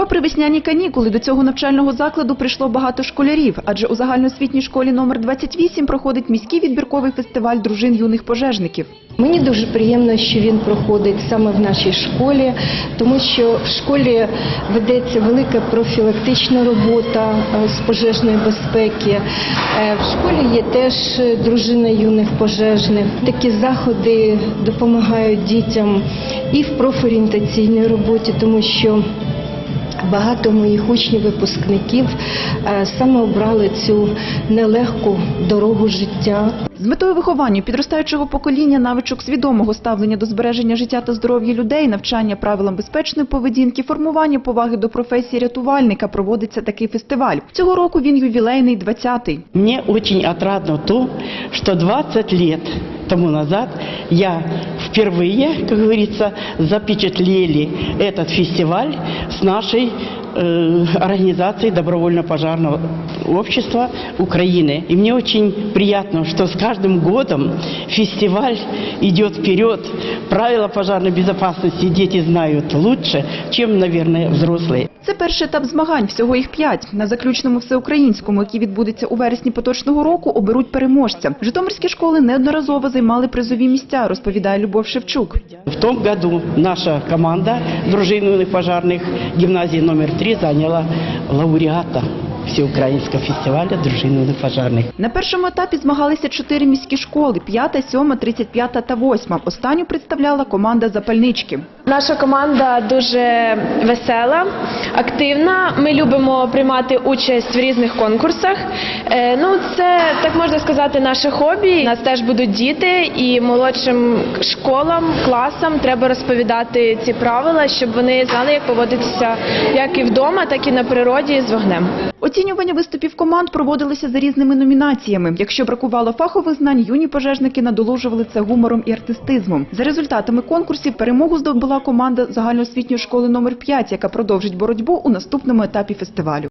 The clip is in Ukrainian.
Попри весняні канікули, до цього навчального закладу прийшло багато школярів, адже у загальноосвітній школі номер 28 проходить міський відбірковий фестиваль дружин юних пожежників. Мені дуже приємно, що він проходить саме в нашій школі, тому що в школі ведеться велика профілактична робота е, з пожежної безпеки. Е, В школі є теж е, дружина юних пожежних. Такі заходи допомагають дітям і в профорієнтаційній роботі, тому що Багато моїх учнів, випускників е, саме обрали цю нелегку дорогу життя. З метою виховання підростаючого покоління навичок свідомого ставлення до збереження життя та здоров'я людей, навчання правилам безпечної поведінки, формування поваги до професії рятувальника проводиться такий фестиваль. Цього року він ювілейний 20-й. Мне очень отрадно то, что 20 лет тому назад я впервые, как говорится, запечатлели этот фестиваль с нашей э, организацией добровольно-пожарного общества Украины. И мне очень приятно, что с каждым годом фестиваль идет вперед. Правила пожарной безопасности дети знают лучше, чем, наверное, взрослые. Це перший етап змагань, всього їх п'ять. На заключному всеукраїнському, який відбудеться у вересні поточного року, оберуть переможця. Житомирські школи неодноразово займали призові місця, розповідає Любов Шевчук. В том году наша команда дружинных пожарных гимназии номер 3 заняла лауреата Всеукраинского фестиваля дружинных пожарных. На першому етапі змагалися чотири міські школи: п'ята, сьома, тридцять п'ята та восьма. Останню представляла команда Запальнички. Наша команда дуже весела, активна. Ми любимо приймати участь в різних конкурсах. Е, Ну, це так можна сказати, наше хобі. У нас теж будуть діти, і молодшим школам, класам треба розповідати ці правила, щоб вони знали, як поводитися як і вдома, так і на природі з вогнем. Оцінювання виступів команд проводилися за різними номінаціями. Якщо бракувало фахових знань, юні пожежники надолужували це гумором і артистизмом. За результатами конкурсів перемогу здобула команда загальноосвітньої школи номер 5, яка продовжить боротьбу у наступному етапі фестивалю.